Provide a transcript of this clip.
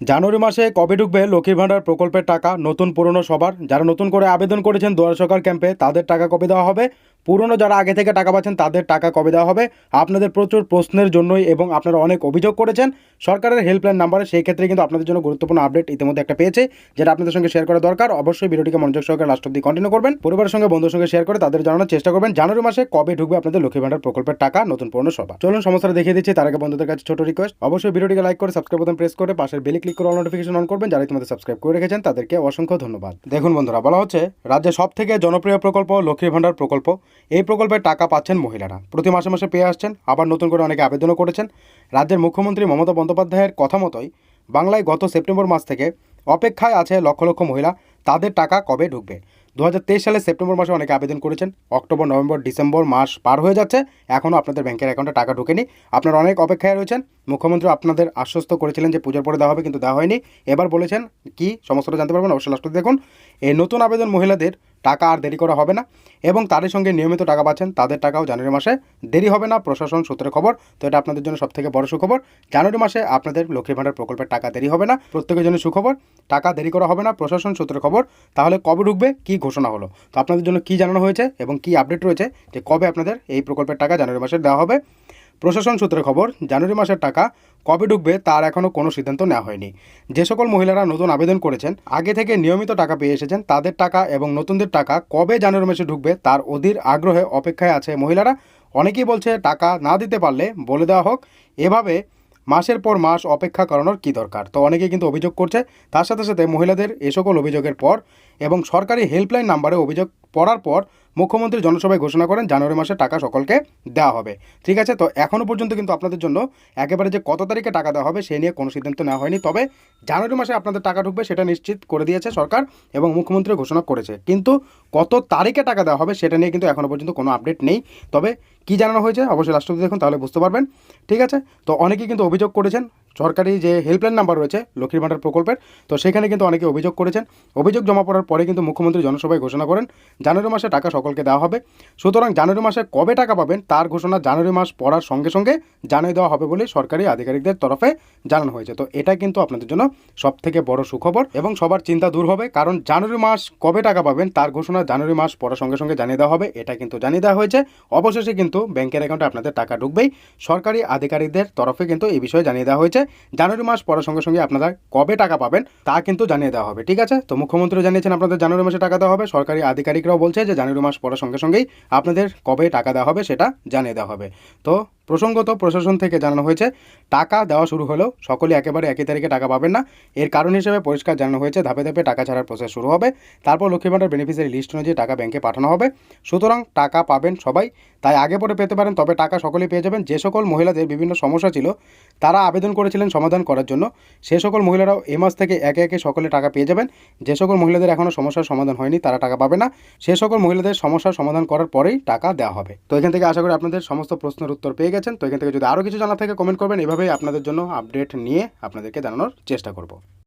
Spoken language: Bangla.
জানুয়ারি মাসে কবে ঢুকবে লক্ষ্মীর ভাণ্ডার প্রকল্পের টাকা? নতুন পুরনো সবার? যারা নতুন করে আবেদন করেছেন দুয়ার সরকার ক্যাম্পে, তাদের টাকা কবে দেওয়া হবে? পুরনো যারা আগে থেকে টাকা পাচ্ছেন, তাদের টাকা কবে দেওয়া হবে? আপনাদের প্রচুর প্রশ্নের জন্যই এবং আপনারা অনেক অভিযোগ করেছেন। সরকারের হেল্পলাইন নাম্বারে সেই ক্ষেত্রে কিন্তু আপনাদের জন্য গুরুত্বপূর্ণ আপডেট ইতিমধ্যে একটা পেয়েছে, যেটা আপনাদের সঙ্গে শেয়ার করা দরকার। অবশ্যই ভিডিওটিকে মনোযোগ সহকারে লাস্ট অব্দি কন্টিনিউ করবেন। পরিবারের সঙ্গে, বন্ধুর সঙ্গে শেয়ার করে তাদের জানানোর চেষ্টা করবেন। জানুয়ারি মাসে কবে ঢুকবে আপনাদের লক্ষ্মী ভাণ্ডার প্রকল্পের টাকা? নতুন পুরনো সভা চলুন সমস্যাটা দেখিয়ে দিচ্ছি। তার আগে বন্ধুদের কাছে ছোট রিকোয়েস্ট অবশ্যই ভিডিওটিকে লাইক করে সাবস্ক্রাইব বোতাম প্রেস করে পাশের বেলি ক্লিক করে অল নোটিফিকেশন অন করবেন, যারা তোমাদের সাবস্ক্রাইব করে রেখেছেন, তাদেরকে অসংখ্য ধন্যবাদ। দেখুন বন্ধুরা, বলা হচ্ছে, রাজ্যের সব থেকে জনপ্রিয় প্রকল্প লক্ষ্মীর ভাণ্ডার প্রকল্প। এই প্রকল্পে টাকা পাচ্ছেন মহিলারা। প্রতি মাসে মাসে পেয়ে আসছেন, আবার নতুন করে অনেকে আবেদনও করেছেন। রাজ্যের মুখ্যমন্ত্রী মমতা বন্দ্যোপাধ্যায়ের কথা মতোই, বাংলায় গত সেপ্টেম্বর মাস থেকে অপেক্ষায় আছে লক্ষ লক্ষ মহিলা। তাদের টাকা কবে ঢুকবে? দু সালে সেপ্টেম্বর মাসে অনেকে আবেদন করেছেন। অক্টোবর, নভেম্বর, ডিসেম্বর মাস পার হয়ে যাচ্ছে। এখনও আপনাদের ব্যাংকের অ্যাকাউন্টে টাকা ঢুকেনি। আপনারা অনেক অপেক্ষায় রয়েছেন। মুখ্যমন্ত্রী আপনাদের আশ্বস্ত করেছিলেন যে পুজোর পরে দেওয়া হবে, কিন্তু দেওয়া হয়নি। এবার বলেছেন কি সমস্যাটা জানতে পারবেন, অবশ্যই লাস্টে দেখুন। এই নতুন আবেদন মহিলাদের টাকা আর দেরি করা হবে না। এবং তাদের সঙ্গে নিয়মিত টাকা পাচ্ছেন, তাদের টাকাও জানুয়ারি মাসে দেরি হবে না, প্রশাসন সূত্রে খবর। তো এটা আপনাদের জন্য সব থেকে বড় সুখবর। জানুয়ারি মাসে আপনাদের লক্ষ্মী ভাণ্ডার প্রকল্পের টাকা দেরি হবে না, প্রত্যেকের জন্য সুখবর। টাকা দেরি করা হবে না, প্রশাসন সূত্রে খবর। তাহলে কবে ঢুকবে, কি ঘোষণা হলো? তো আপনাদের জন্য কি জানানো হয়েছে এবং কি আপডেট রয়েছে, যে কবে আপনাদের এই প্রকল্পের টাকা জানুয়ারি মাসে দেওয়া হবে। প্রশাসন সূত্রে খবর, জানুয়ারি মাসের টাকা কবে ঢুকবে তার এখনও কোনো সিদ্ধান্ত নেওয়া হয়নি। যে সকল মহিলারা নতুন আবেদন করেছেন, আগে থেকে নিয়মিত টাকা পেয়ে এসেছেন, তাদের টাকা এবং নতুনদের টাকা কবে জানুয়ারি মাসে ঢুকবে তার অধীর আগ্রহে অপেক্ষায় আছে মহিলারা। অনেকেই বলছে, টাকা না দিতে পারলে বলে দেওয়া হোক। এভাবে মাসের পর মাস অপেক্ষা করানোর কী দরকার? তো অনেকেই কিন্তু অভিযোগ করছে, তার সাথে সাথে মহিলাদের এ সকল অভিযোগের পর এবং সরকারি হেল্পলাইন নাম্বারে অভিযোগ পড়ার পর মুখ্যমন্ত্রী জনসভায় ঘোষণা করেন জানুয়ারি মাসে টাকা সকলকে দেওয়া হবে। ঠিক আছে? তো এখনও পর্যন্ত কিন্তু আপনাদের জন্য একেবারে যে কত তারিখে টাকা দেওয়া হবে সে নিয়ে কোনো সিদ্ধান্ত নেওয়া হয়নি। তবে জানুয়ারি মাসে আপনাদের টাকা ঢুকবে সেটা নিশ্চিত করে দিয়েছে সরকার এবং মুখ্যমন্ত্রী ঘোষণা করেছে। কিন্তু কত তারিখে টাকা দেওয়া হবে সেটা নিয়ে কিন্তু এখনও পর্যন্ত কোনো আপডেট নেই। তবে কি জানানো হয়েছে? অবশ্যই রাষ্ট্রপতি দেখুন, তাহলে বুঝতে পারবেন। ঠিক আছে? তো অনেকেই কিন্তু অভিযোগ করেছেন সরকারি যে হেল্পলাইন নাম্বার রয়েছে, লক্ষ্মীর ভাণ্ডার প্রকল্পের, তো সেখানে কিন্তু অনেকে অভিযোগ করেছেন। অভিযোগ জমা পড়ার পরে কিন্তু মুখ্যমন্ত্রী জনসভায় ঘোষণা করেন, জানুয়ারি মাসে টাকা সকলকে দেওয়া হবে। সুতরাং জানুয়ারি মাসে কবে টাকা পাবেন, তার ঘোষণা জানুয়ারি মাস পড়ার সঙ্গে সঙ্গে জানিয়ে দেওয়া হবে বলে সরকারি আধিকারিকদের তরফে জানানো হয়েছে। তো এটা কিন্তু আপনাদের জন্য সব থেকে বড় সুখবর এবং সবার চিন্তা দূর হবে, কারণ জানুয়ারি মাস কবে টাকা পাবেন, তার ঘোষণা জানুয়ারি মাস পড়ার সঙ্গে সঙ্গে জানিয়ে দেওয়া হবে, এটা কিন্তু জানিয়ে দেওয়া হয়েছে। অবশেষে কিন্তু ব্যাংকের অ্যাকাউন্টে আপনাদের টাকা ঢুকবেই। সরকারি আধিকারিকদের তরফে কিন্তু এই বিষয়ে জানিয়ে দেওয়া হয়েছে। জানুয়ারি মাস পড়ার সঙ্গে সঙ্গে আপনারা কবে টাকা পাবেন তা কিন্তু জানিয়ে দেওয়া হবে, ঠিক আছে? তো মুখ্যমন্ত্রী জানিয়েছেন আপনাদের জানুয়ারি মাসে টাকা দেওয়া হবে, সরকারি আধিকারিকরাও বলছে যে জানুয়ারি মাস পড়ার সঙ্গে সঙ্গেই আপনাদের কবে টাকা দেওয়া হবে সেটা জানিয়ে দেওয়া হবে। তো প্রসঙ্গত প্রশাসন থেকে জানানো হয়েছে, টাকা দেওয়া শুরু হলেও সকলে একেবারে একই তারিখে টাকা পাবেন না। এর কারণ হিসেবে পরিষ্কার জানানো হয়েছে, ধাপে ধাপে টাকা ছাড়ার প্রসেস শুরু হবে। তারপর লক্ষ্মী ভাণ্ডার বেনিফিসিয়ারি লিস্ট অনুযায়ী টাকা ব্যাংকে পাঠানো হবে। সুতরাং টাকা পাবেন সবাই। তাই আগে পরে পেতে পারেন, তবে টাকা সকলেই পেয়ে যাবেন। যে সকল মহিলাদের বিভিন্ন সমস্যা ছিল, তারা আবেদন করেছিলেন সমাধান করার জন্য। সে সকল মহিলারাও এ মাস থেকে একে একে সকলে টাকা পেয়ে যাবেন। যে সকল মহিলাদের এখনও সমস্যার সমাধান হয়নি, তারা টাকা পাবে না। সে সকল মহিলাদের সমস্যার সমাধান করার পরেই টাকা দেওয়া হবে। তো এখান থেকে আশা করি আপনাদের সমস্ত প্রশ্নের উত্তর পেয়ে গেছেন, তো এখান থেকে যদি আরও কিছু জানা থাকে কমেন্ট করবেন। এভাবেই আপনাদের জন্য আপডেট নিয়ে আপনাদেরকে জানানোর চেষ্টা করব।